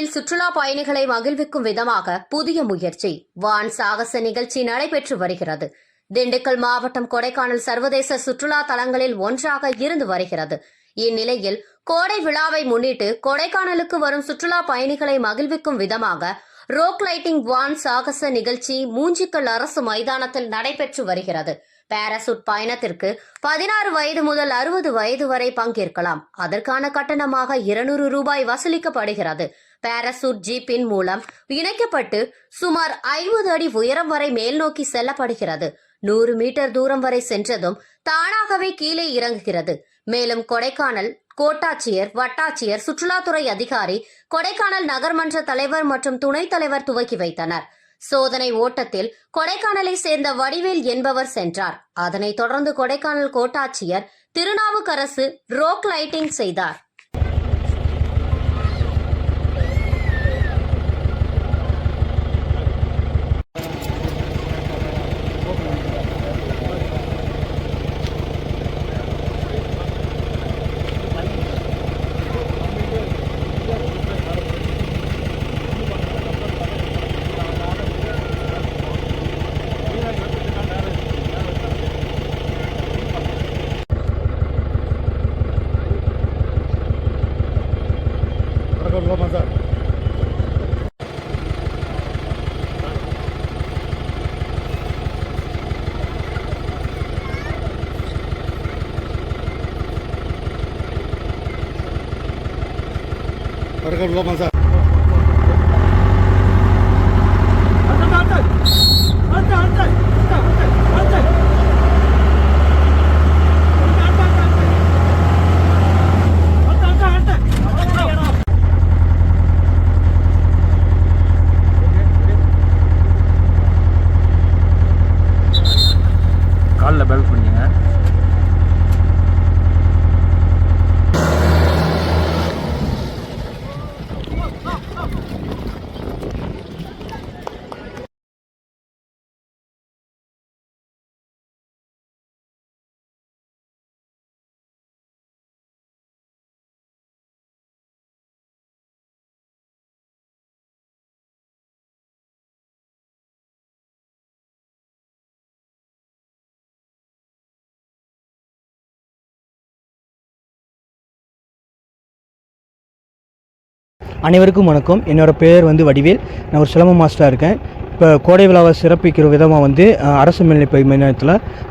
சுற்றுலா பயணிகளை மகிழ்விக்கும் விதமாக புதிய முயற்சி. வான் சாகச நிகழ்ச்சி நடைபெற்று வருகிறது. திண்டுக்கல் மாவட்டம் கொடைக்கானல் சர்வதேச சுற்றுலா தலங்களில் ஒன்றாக இருந்து வருகிறது. இந்நிலையில் கோடை விழாவை முன்னிட்டு கொடைக்கானலுக்கு வரும் சுற்றுலா பயணிகளை மகிழ்விக்கும் விதமாக ரோக் லைட்டிங் வான் சாகச நிகழ்ச்சி மூஞ்சிக்கல் அரசு மைதானத்தில் நடைபெற்று வருகிறது. பாராசூட் பயணத்திற்கு பதினாறு வயது முதல் அறுபது வயது வரை பங்கேற்கலாம். அதற்கான கட்டணமாக இருநூறு ரூபாய் வசூலிக்கப்படுகிறது. பாராசூட் ஜீப்பின் மூலம் இணைக்கப்பட்டு சுமார் ஐம்பது அடி உயரம் வரை மேல் நோக்கி செல்லப்படுகிறது. நூறு மீட்டர் தூரம் வரை சென்றதும் தானாகவே கீழே இறங்குகிறது. மேலும் கொடைக்கானல் கோட்டாட்சியர் வட்டாட்சியர் சுற்றுலாத்துறை அதிகாரி கொடைக்கானல் நகர்மன்ற தலைவர் மற்றும் துணைத் தலைவர் துவக்கி வைத்தனர். சோதனை ஓட்டத்தில் கொடைக்கானலை சேர்ந்த வடிவேல் என்பவர் சென்றார். அதனைத் தொடர்ந்து கொடைக்கானல் கோட்டாட்சியர் திருநாவுக்கரசு ரோக் லைட்டிங் செய்தார். வணக்கம் லோமா சார் வணக்கம் லோமா சார் காலில் பெல்ட் பண்ணிங்க அனைவருக்கும் வணக்கம். என்னோட பேர் வந்து வடிவேல். நான் ஒரு சிலம்ப மாஸ்டராக இருக்கேன். இப்போ கோடை விழாவை சிறப்பிக்கிற விதமாக வந்து அரசு மேல்நிலைப்பள்ளி மைதானத்தில்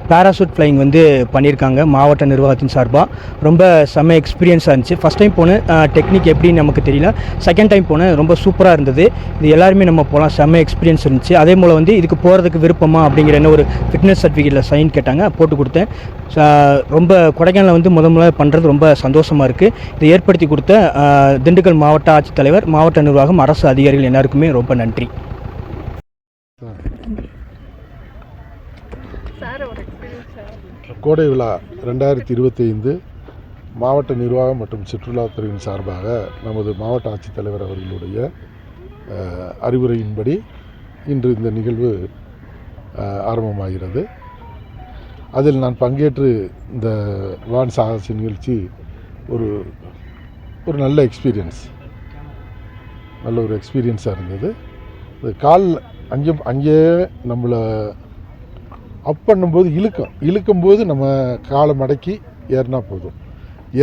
பேராசூட் ஃப்ளைங் வந்து பண்ணியிருக்காங்க மாவட்ட நிர்வாகத்தின் சார்பாக ரொம்ப செம்ம எக்ஸ்பீரியன்ஸாக இருந்துச்சு. ஃபஸ்ட் டைம் போனேன். டெக்னிக் எப்படின்னு நமக்கு தெரியல. செகண்ட் டைம் போனேன். ரொம்ப சூப்பராக இருந்தது. இது எல்லாருமே நம்ம போகலாம் செம்ம எக்ஸ்பீரியன்ஸ் இருந்துச்சு. அதே போல் வந்து இதுக்கு போகிறதுக்கு விருப்பமா அப்படிங்கிற என்ன ஒரு ஃபிட்னஸ் சர்டிஃபிகேட்டில் சைன் கேட்டாங்க. போட்டு கொடுத்தேன். ரொம்ப கொடைக்கானலில் வந்து முத முதல்ல பண்ணுறது ரொம்ப சந்தோஷமாக இருக்குது இதை ஏற்படுத்தி கொடுத்த திண்டுக்கல் மாவட்ட ஆட்சித்தலைவர் மாவட்ட நிர்வாகம் அரசு அதிகாரிகள் எல்லாருக்குமே ரொம்ப நன்றி. கோடை விழா ரெண்டாயிரத்தி இருபத்தைந்து மாவட்ட நிர்வாகம் மற்றும் சுற்றுலாத்துறையின் சார்பாக நமது மாவட்ட ஆட்சித்தலைவர் அவர்களுடைய அறிவுரையின்படி இன்று இந்த நிகழ்வு ஆரம்பமாகிறது. அதில் நான் பங்கேற்று இந்த வான் சாகச நிகழ்ச்சி ஒரு ஒரு நல்ல எக்ஸ்பீரியன்ஸ் நல்ல ஒரு எக்ஸ்பீரியன்ஸாக இருந்தது. கால் அங்கே அங்கேயே நம்மளை அப் பண்ணும்போது இழுக்கும். இழுக்கும்போது நம்ம காலை மடக்கி ஏறினா போதும்.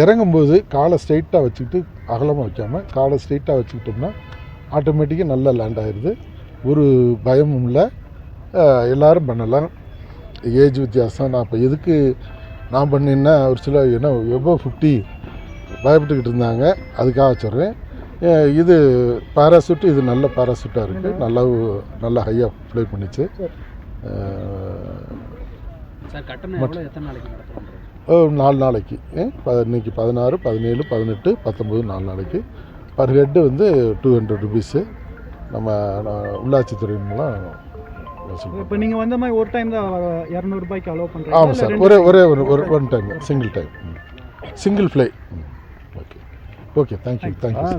இறங்கும்போது காலை ஸ்ட்ரைட்டாக வச்சுக்கிட்டு அகலமாக வைக்காமல் காலை ஸ்ட்ரைட்டாக வச்சுக்கிட்டோம்னா ஆட்டோமேட்டிக்காக நல்லா லேண்ட் ஆயிடுது ஒரு பயமும் இல்லை. எல்லோரும் பண்ணலாம். ஏஜ் வித்தியாசம். நான் இப்போ எதுக்கு நான் பண்ணேன்னா ஒரு சில என்ன எவ்வளோ ஃபிஃப்டி பயப்பட்டுக்கிட்டு இருந்தாங்க. அதுக்காக சொல்கிறேன் இது பேராசூட் இது நல்ல பேராசூட்டாக இருக்குது நல்லா நல்லா ஹையாக ஃப்ளை பண்ணிச்சு. நாலு நாளைக்கு. இன்னைக்கு பதினாறு பதினேழு பதினெட்டு பத்தொம்பது நாலு நாளைக்கு. பர் ஹெட்டு வந்து டூ ஹண்ட்ரட் ருபீஸு நம்ம நான் உள்ளாட்சித்துறை மூலம் இப்போ நீங்கள் வந்த மாதிரி ஒரு டைம் தான் இரநூறுபாய்க்கு அலோவ் பண்ணுறீங்க ஆமாம் சார். ஒரே ஒரே ஒரு ஒரு one time single time single fly okay okay thank you thank you